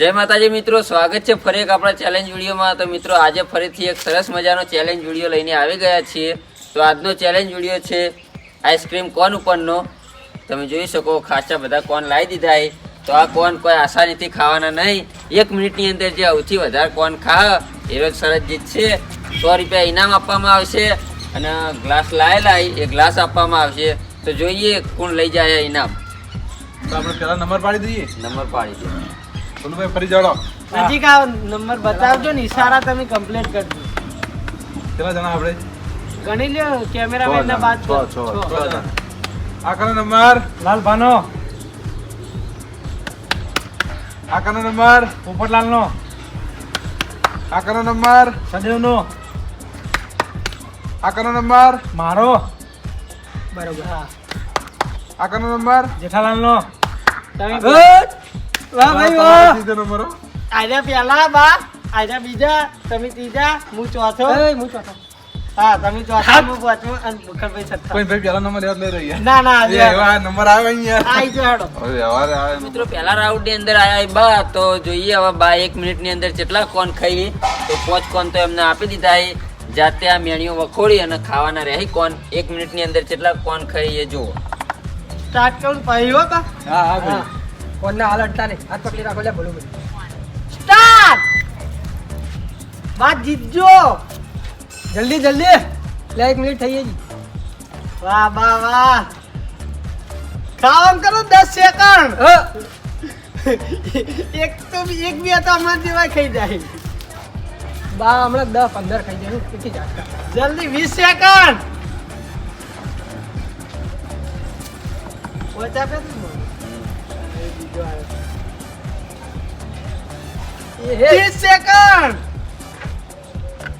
જય માતાજી મિત્રો સ્વાગત છે ફરી એક આપણા ચેલેન્જ વિડીયોમાં. તો મિત્રો આજે ફરીથી એક સરસ મજાનો ચેલેન્જ વીડિયો લઈને આવી ગયા છીએ. તો આજનો ચેલેન્જ વીડિયો છે આઈસ્ક્રીમ કોન ઉપરનો. તમે જોઈ શકો ખાસા બધા કોન લાવી દીધા છે. તો આ કોન કોઈ આસાનીથી ખાવાના નહીં. એક મિનિટની અંદર જે સૌથી વધારે કોન ખા એ જ સરસ જીતશે સો રૂપિયા ઇનામ આપવામાં આવશે અને ગ્લાસ લાયેલા છે, એ ગ્લાસ આપવામાં આવશે. તો જોઈએ કોણ લઈ જાય ઇનામ. તો આપણે પેલા નંબર પાડી દઈએ. નંબર પાડી દો બોલુભાઈ ફરી જાડો નજીક આવો નંબર બતાવજો ને ઈશારા તમે કમ્પ્લીટ કરજો. કેટલા જણા આપણે? ગણી લ્યો કેમેરામેન ના બાદ છ, છ, છ જણા. આ કનો નંબર? લાલ ભાનો આખરો નંબર? પોપટલાલ નો આખરો નંબર? સદેવ નો આખરો નંબર? મારો. બરોબર હા. આ નંબર? જેઠાલાલ નો તમે વાહ ભાઈ વાહ. સીધો નંબર. આજા પેલા બા આજા બીજા તમે ત્રીજા હું ચોથો. હું ચોથો. હા તમે ચોથા હું. પાંચમો અને મુખરભાઈ કોઈ ભાઈ પેલા નંબર યાદ લઈ રહ્યા ના ના આજે એવા નંબર આવે અહીંયા. આઈ જો હેડો હવે વ્યવહાર આવે મિત્રો પહેલા રાઉન્ડની અંદર આયા બા તો જોઈએ હવે બા એક મિનિટની અંદર કેટલા કોન ખાઈ. તો પાંચ કોન તો એમને આપી દીધા એ જાતે આ મેણીઓ વખોડી અને ખાવાના રહી કોન એક મિનિટની અંદર કેટલા કોન ખાઈ એ જુઓ. સ્ટાર્ટ કરું પહેલો હો હા હા ભાઈ. કોણના હાલ અડતા નહીં હાથ પકડી રાખો લે બોલું સ્ટાર્ટ વાત જીતજો. જલ્દી જલ્દી. લે એક મિનિટ થઈ ગઈ. વાહ વાહ વાહ. કામ કરો દસ સેકન્ડ. એક તો એક બી તો હમણાં જેવા ખાઈ જાય. બા હમણાં દસ પંદર ખાઈ જાય કેટલી જાત જલ્દી વીસ સેકન્ડ. ઓછા પે ત્રીસ સેકન્ડ!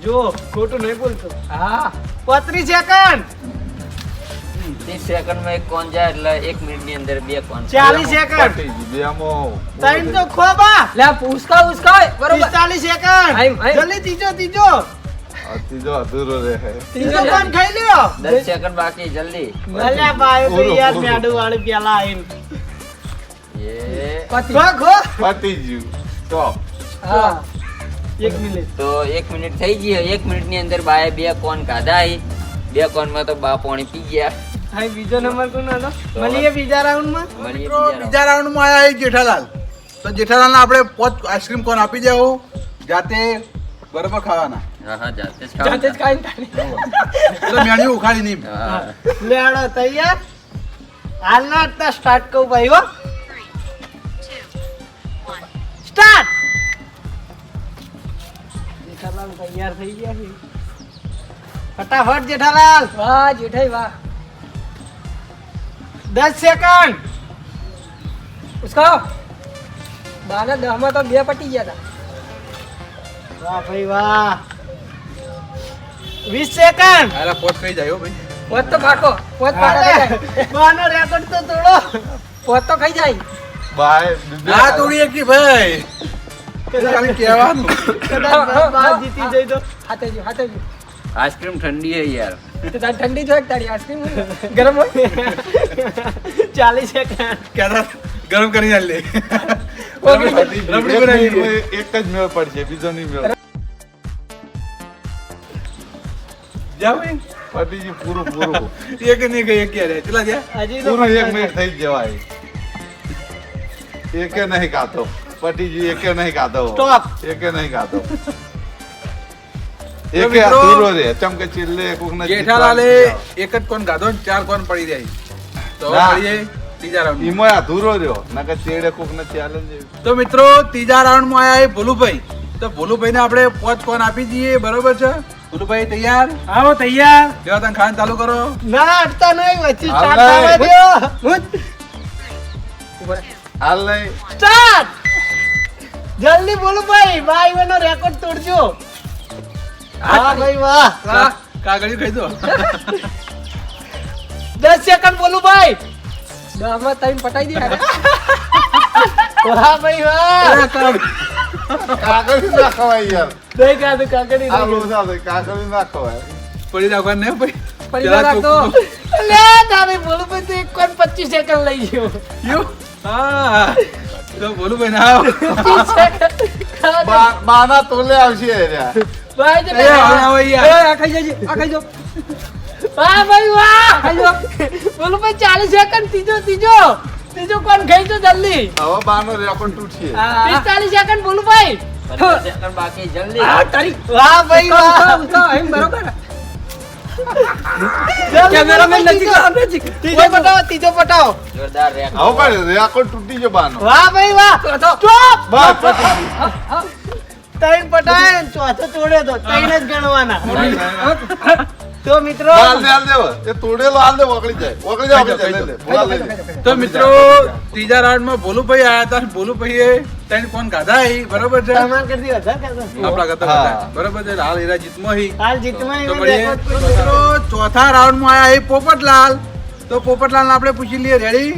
જો ખોટું નહીં બોલતો. હા પત્રીસ સેકન્ડ! ત્રીસ સેકન્ડ એક કોન જાય એટલે એક મિનિટ અંદર બે કોન ચાલીસ સેકન્ડ. ત્રણ તો ખોબા. લે ઉસકા ઉસકા બરોબર. પિસ્તાલીસ સેકન્ડ. જલ્દી ત્રીજો ત્રીજો. ત્રીજો અધૂરો રહે. ત્રીજો કોણ ખાઈ લ્યો? દસ સેકન્ડ બાકી જલ્દી. અલ્યા ભાઈ યાર પૂરું. વાળી પેલા આવીને. પતિ. ખો ખો પતી ગયું સ્ટોપ હા. એક મિનિટ. તો એક મિનિટ થઈ ગઈ એક મિનિટની અંદર બાએ બે કોન કાઢા ઈ. બે કોનમાં તો બા પાણી પી ગયા. હા બીજો નંબર કોણ હતો મળીએ બીજા રાઉન્ડમાં મિત્રો બીજા રાઉન્ડમાં. આયા જેઠાલાલ. તો જેઠાલાલને આપણે પોચ આઈસ્ક્રીમ કોન આપી દેવું. જાતે બરોબર ખાવાના. round. હા હા જાતે જ એટલે મેણ્યું ઉખાડી નહીં. લેડો તૈયાર. હાલ સ્ટાર્ટ કહું ભાઈ હો. સ્ટાર્ટ જેઠાલાલ તૈયાર થઈ ગયા છે. ફટાફટ જેઠાલાલ. વાહ જેઠાઈ વાહ. દસ સેકન્ડ ઉસકો. બાના દહમાં તો બે પટી ગયા હતા વાહ ભાઈ વાહ. વીસ સેકન્ડ અરે પોત કઈ જાય ભાઈ. પોત તો પાકો. પોત પાકા બાનો રેકોર્ડ તો તોડો. પોત તો ખાઈ જાય. બાય આ તોડી એક ભાઈ. ખાલી કહેવાનું? જીતી જઈ તો હાથે જો હાથે જો આઈસ્ક્રીમ ઠંડી હે યાર. તારી ઠંડી જો તારી આઈસ્ક્રીમ? ગરમ હોય? ચાલીસ સેકન્ડ ક્યારે ગરમ કરી આલે. રબડી બનાવી એક જ મેળ પડશે બીજો નહીં મેળ. જા ભાઈ. પતી ગયું પૂરું પૂરું. એક નહીં ગઈ એક ક્યારે? ચલા ગયા હજી તો એક મિનિટ થઈ જ જવાય. એકે નહીં ખાતો પટી ગયું એકે નહીં ખાતો સ્ટોપ એકે નહીં ખાતો એકે અધૂરો રે ચમકે ચિલ્લે કોક ને જેઠાલાલે એક જ કોણ ગાધો ને ચાર કોણ પડી જાય. તો ના. ત્રીજા રાઉન્ડ ઈમોય અધૂરો રહ્યો. નકર ચેડે કોક ને ચેલેન્જ તો મિત્રો ત્રીજા રાઉન્ડમાં આયા એ ભોલુભાઈ. તો ભોલુભાઈ ને આપણે પોચ કોણ આપી દઈએ બરોબર છે? ભોલુભાઈ તૈયાર? આવો તૈયાર. જેવા તમે ખાન ચાલુ કરો. ના અટતા નહીં વચ્ચે સ્ટાર્ટ નહીં. દો હાલ. નહીં સ્ટાર્ટ! જલ્દી બોલો ભાઈ ભાઈ એનો રેકોર્ડ તોડજો. હા ભાઈ વાહ. વાહ, કાગળિયું ખાઈ દો. દસ સેકન્ડ બોલું ભાઈ. દહમાં પટાઈ દે વાહ ભાઈ વાહ. કાગળ. ના ખવાય યાર. દે કાગળ આ લોસા છે કાગળ ના ખવાય. પડી રાખવાનું ને ભાઈ? પડી રાખતો. લે તારે બોલું ભાઈ તો એક કોણ પચીસ સેકન્ડ લઈ ગયો. યુ? આ આ બોલો ભાઈ ચાલીસ સેકન્ડ ત્રીજો ત્રીજો ત્રીજો કોણ ખાઈ જલ્દી હવે બાનો તૂટશે પિસ્તાલીસ સેકન્ડ બોલું ભાઈ બાકી જલ્દી બરોબર કેમેરામેન નજીક આવ નજીક ત્રીજો પટાવો ત્રીજો પટાવો. જોરદાર રેક હવે પણ રેકોર્ડ તૂટી ગયો બાનો. વાહ ભાઈ વાહ. સ્ટોપ બસ ત્રણ પટાય ચોથો તોડ્યો તો ત્રણ જ ગણવાના. તો મિત્રો હાલ દે હાલ દે હવે. એ તોડેલો હાલ દે જાય. જાય જાય. તો મિત્રો ત્રીજા રાઉન્ડમાં ભોલુભાઈ આયા હતા ભોલુભાઈએ ત્રણ ફોન ગાધા હી, બરોબર છે? તમાર કરતી બરોબર છે હાલ હીરા જીતમાં હી હાલ મિત્રો ચોથા રાઉન્ડમાં આયા એ પોપટલાલ. તો પોપટલાલ આપણે પૂછી લઈએ રેડી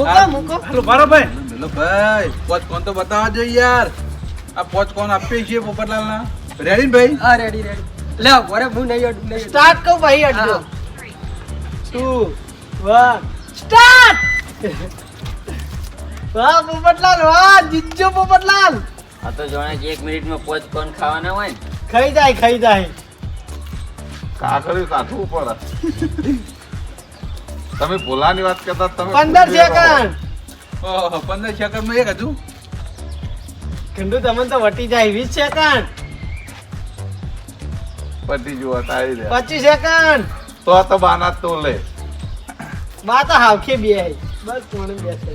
મૂકો મૂકો. હાલો બારો ભાઈ. ભાઈ. પોચ કોણ તો બતાવવા જોઈએ યાર. આ પોચ કોણ આપીએ છીએ પોપટલાલ ના રેડી ભાઈ? હા રેડી રેડી લે વરે હું નહીં અડું નહીં સ્ટાર્ટ કહું ભાઈ અડજો. હા. ટુ વન સ્ટાર્ટ વાહ પોપટલાલ વાહ જીતજો પોપટલાલ. આ તો જોણે કે એક મિનિટમાં પોચ કોણ ખાવાના હોય ખાઈ જાય ખાઈ જાય. કાકરી કાઢવું પડે. તમે ભોલાની વાત કરતા તમે પંદર સેકન્ડ. ઓહો પંદર સેકન્ડમાં એક હતું? ખંડુ તમને તો વટી જાય વીસ સેકન્ડ. પતી જુઓ તારી દે પચીસ સેકન્ડ તો તો બાના તોલે બા તો હાવખે બે બસ કોણ બેસે.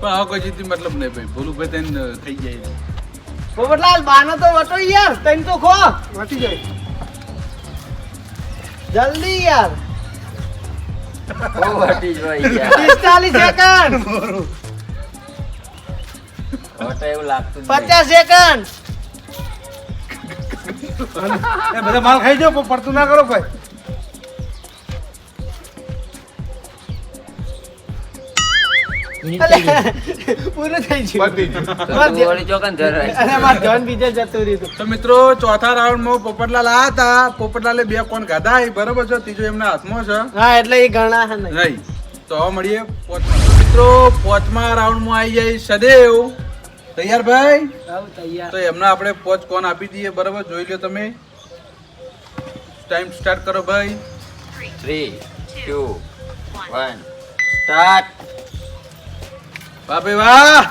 પણ હવે કોઈ જીતી મતલબ નહીં ભાઈ. ભોલુભાઈ તને થઈ જાય પોપટલાલ બાનો તો વટો યાર. તૈન તો ખો. વટી જાય. જલ્દી યાર. પિસ્તાલીસ સેકન્ડ હવે એવું લાગતું પચાસ સેકન્ડ બધા માલ ખાઈ જાવ પડતું ના કરો ભાઈ પૂરું થઈ ગયું. પતી ગયું. તો તું વળી ચોકન ધરાય. અને માર ધન બીજે જતું રહ્યું તો મિત્રો ચોથા રાઉન્ડમાં પોપટલાલ હતા. પોપટલાલે બે કોણ ગાધા હી, બરોબર છે ત્રીજો એમના હાથમાં છે. હા એટલે એ ગણા હે નહીં. તો મળીએ પોચમાં મિત્રો પોચમા રાઉન્ડમાં આવી જાય સદેવ. તૈયાર ભાઈ? તૈયાર. તો એમને આપણે પોચ કોન આપી દઈએ બરોબર? જોઈ લો તમે. ટાઈમ સ્ટાર્ટ કરો ભાઈ. થ્રી ટુ વન સ્ટાર્ટ વાહ! ભાઈ વાહ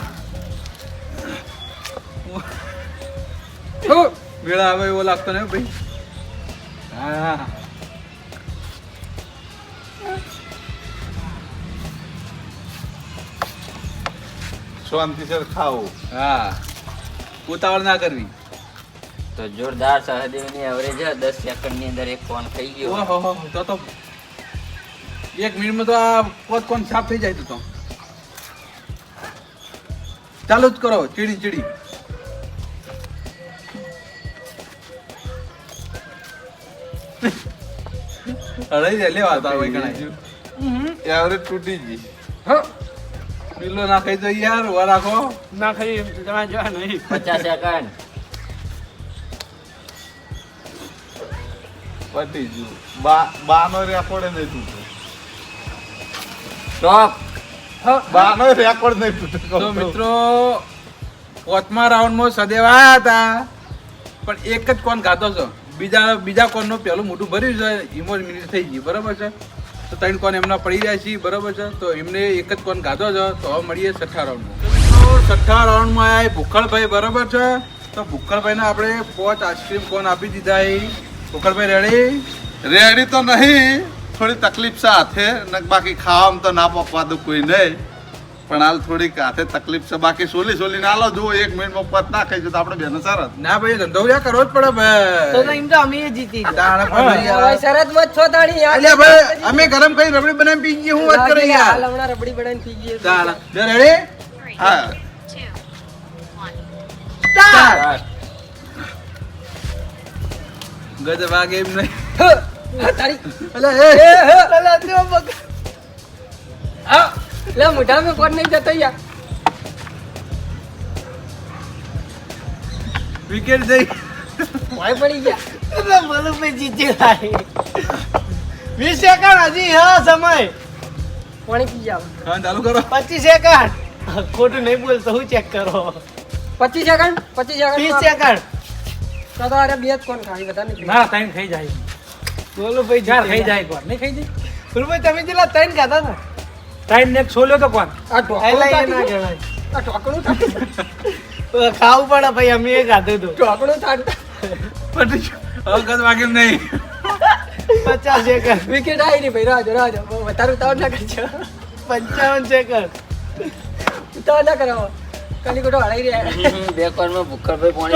વેળા આવે એવો લાગતો ને ભાઈ. હા. શાંતિસર ખાવું. હા. ઉતાવળ ના કરવી. તો જોરદાર સહદેવની એવરેજ દસ સેકન્ડની અંદર એક ફોન થઈ ગયો. ઓહો હો હો, તો તો એક મિનિટમાં તો આ પોત કોણ સાફ થઈ જાય તો તો. ચાલુ જ કરો ચીડી ચીડી. અરે જાય લેવા તો એવરેજ તૂટી ગઈ. પીલો નાખાઈ ખાઈ યાર વા રાખો. નાખાઈ તમારે જોવા નહીં. પચાસ સેકન્ડ. પતી જુ બા બાનો રેકોર્ડ નહીં તૂટે. સ્ટોપ. બાનો રેકોર્ડ નહીં તૂટે તો મિત્રો પાંચમા રાઉન્ડમાં સદેવ આવ્યા હતા. પણ એક જ કોણ ગાતો છે? બીજા બીજા કોણનું પહેલું મોટું ભર્યું છે ઇમોજ મિનિટ થઈ ગઈ બરાબર છે? તો ત્રણ કોન એમના પડી રહ્યા છે, બરાબર છે? તો એમને એક જ કોન ગાધો છે, તો હવે મળીએ છઠ્ઠા રાઉન્ડમાં તો છઠ્ઠા રાઉન્ડમાં એ ભૂખળભાઈ બરાબર છે? તો ભૂખળભાઈને આપણે પોચ આઈસ્ક્રીમ કોન આપી દીધા એ. ભૂખળભાઈ રેડી રેડી તો નહીં, થોડી તકલીફ છે હાથે બાકી ખાવામાં તો ના પકવા દઉં કોઈ નહીં. પણ હાલ થોડીક હાથે તકલીફ છે. બાકી સોલી સોલી ના લો જુઓ એક મિનિટમાં પત ના ખાઈ તો આપણે બેન સરસ. ના ભાઈ ધંધો યા કરવો જ પડે તો તો ભાઈ એમ તો અમે જીતી ભાઈ શરતમાં જ છો તાણી યાર. ભાઈ અમે ગરમ કઈ રબડી બનાવી પી ગઈ હું વાત કરે યાર. હમણાં રબડી બનાવીને પી ગઈ ચાલ રેડી હા. સ્ટાર્ટ ગજ વાગે નહીં. તારી અલ્યા એ. અલા, જો બગ- હા. લે મોઢામાં કોણ નહીં જતો યાર. વિકેટ જઈ. ભાઈ પડી ગયા. અલા, ભલુભાઈ જીતી લાય. વીસ સેકન્ડ હજી હ સમય. પાણી પી જાવ હા ચાલુ કરો. પચીસ સેકન્ડ ખોટું નહીં બોલતો હું ચેક કરો. પચીસ સેકન્ડ પચીસ સેકન્ડ સેકન્ડ સેકન્ડ તો તો અરે બે જ કોણ ખાઈ બધા નહીં ના ત્રણ ખાઈ જાય. બોલો ભાઈ ચાર ખાઈ જાય કોણ નહીં ખાઈ જાય? બોલુભાઈ તમે જેટલા ત્રણ ખાતા ને ત્રણ ને છોલ્યો તો કોણ? આ ઢોકળું ના કહેવાય. આ ઢોકળું થાકી ખાવું પડે ભાઈ અમે એ ખાધું હતું ઢોકળું થાકી પટી ગયું. હવે નહીં. પચાસ એકર. વિકેટ આવી નહીં ભાઈ રાજો રાજો વધારે ઉતાવળ ના કરજો. પંચાવન એકર. ઉતાવળ ના કરાવો. કાલી કોટો હળાઈ રહ્યા. બે કોનમાં ભૂખરભાઈ પોણી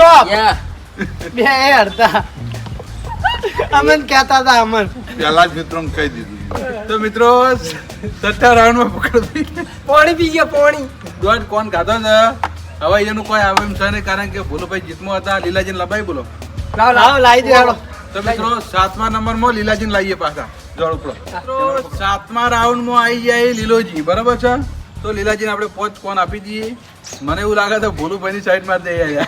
બે હડતા અમન કહેતા હતા અમન. પહેલા જ મિત્રો કહી દીધું. તો મિત્રો છઠ્ઠા રાઉન્ડમાં પકડતી પાણી પી ગયા પાણી. દોડ કોણ ખાધો ને હવે એનું કોઈ આવે એમ છે કારણ કે ભોલુભાઈ જીતમાં હતા લીલાજીને લબાઈ બોલો. લાવ લાવ લાવી દે હાલો. તો મિત્રો સાતમા નંબરમાં લીલાજીને લાવીએ પાછા જળ સાતમા રાઉન્ડમાં આવી જાય લીલોજી બરાબર છે? તો લીલાજીને આપણે પોચ કોણ આપી દઈએ. મને એવું લાગે તો ભોલુભાઈની સાઈડમાં દઈ આવ્યા.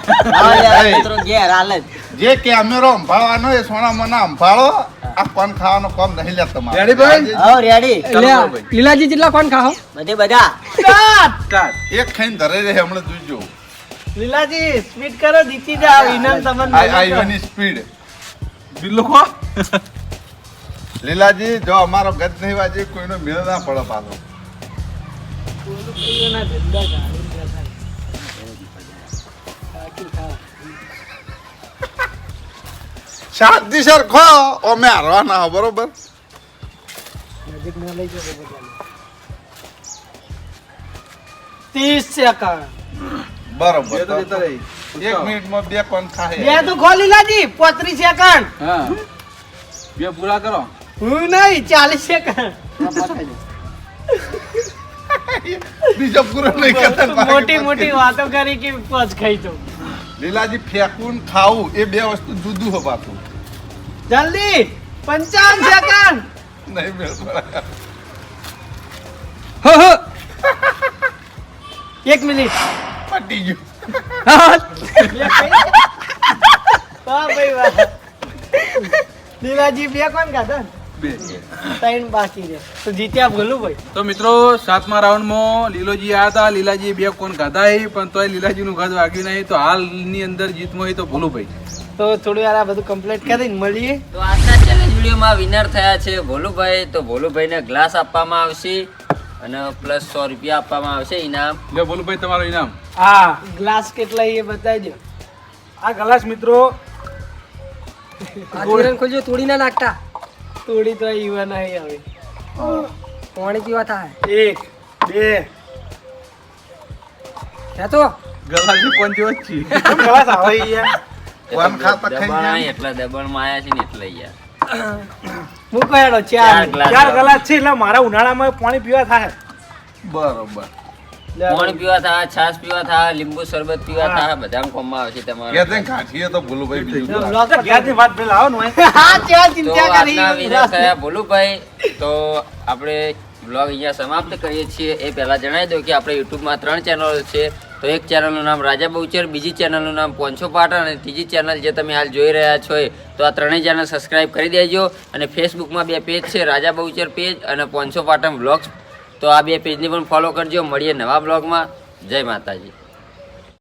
જે. કેમેરો સંભાળવાનો એ સોના મને અંભાળો આ પાન ખાવાનો કોમ નહીં લે તમારે. રેડી ભાઈ? હા રેડી લીલાજી જેટલા કોણ ખાઓ. સ્ટાર્ટ. એક ખાઈને ધરે રહે હમણાં જોજો. લીલાજી સ્પીડ કરો જીતી જાઓ ઇનામ તમને આ આઈવાની સ્પીડ બિલ્લો કો લીલાજી જો અમારો ગજ નહીં વાજે કોઈનો મેળ ના પડે પાછો. શાંતિ સર ખો અમે હારવાના બરોબર. ત્રીસ સેકન્ડ. એક મિનિટમાં બે બે તો પોત્રીસ હા. બે પૂરા કરો. હું નહીં ચાલીસ સેકન્ડ. બીજો પૂરો નહીં કરતા મોટી મોટી વાતો કરી કે પચ ખાઈ તો લીલાજી ફેંકવું ખાવું એ બે વસ્તુ જુદું હો પાછું જલ્દી! પંચાવન સેકન્ડ! નહીં મેળ પડે એક મિનિટ. પટી ગયું. હા ભાઈ વાહ. લીલાજી બે કોણ ખાધા? બે. ત્રણ બાકી છે તો જીત્યા બોલું ભાઈ? તો મિત્રો સાતમા રાઉન્ડમાં લીલોજી આવ્યા હતા. લીલાજી બે કોણ ખાધા પણ તોય લીલાજીનું ગજ વાગ્યું નહીં. તો હાલની અંદર જીતમાં હોય તો ભોલુભાઈ તો થોડી વાર આ બધું કમ્પ્લીટ કરીને મળીએ. તો આજના ચેલેન્જ વિડીયોમાં વિનર થયા છે ભોલુભાઈ તો ભોલુભાઈને ગ્લાસ આપવામાં આવશે અને પ્લસ સો રૂપિયા આપવામાં આવશે ઇનામ. લે ભોલુભાઈ તમારો ઇનામ. હા ગ્લાસ કેટલા એ બતાવી દો આ ગ્લાસ મિત્રો તોડી ના નાખતા. થોડી તો યુવા નહીં હવે. પાણી પીવા થાય. એક બે. હે તો? ગલાજી પંચો જ છે ગ્લાસ આવે યાર. કોણ ખાતા ખાઈ દબાણ ગયા આય એટલા આયા છે ને એટલે યાર. હું કહેડો ચાર. ચાર ગ્લાસ છે એટલે મારા ઉનાળામાં પાણી પીવા થાય. બરોબર. પાણી પીવા થા છાસ પીવા થા લીંબુ શરબત પીવા થા બધા કોમમાં આવશે કે તમારે કાઠીએ તો ભોલુભાઈ બીજું જો કરે. બ્લોગ પર ગેસની વાત પેલા આવો ને હા ચા ચિંતા કરી આજના થયા. ભોલુભાઈ તો આપણે બ્લોગ અહીંયા સમાપ્ત કરીએ છીએ. એ પહેલા જણાવી દઉં કે આપણે યુટ્યુબમાં ત્રણ ચેનલો છે. તો એક ચેનલનું નામ રાજા બહુચર બીજી ચેનલનું નામ પોંછો પાટણ અને ત્રીજી ચેનલ જે તમે હાલ જોઈ રહ્યા છો તો આ ત્રણેય ચેનલ સબસ્ક્રાઇબ કરી દેજો. અને ફેસબુકમાં બે પેજ છે રાજા બહુચર પેજ અને પોંછો પાટણ બ્લોગ્સ તો આ બે પેજને પણ ફોલો કરજો. મળીએ નવા બ્લોગમાં જય માતાજી.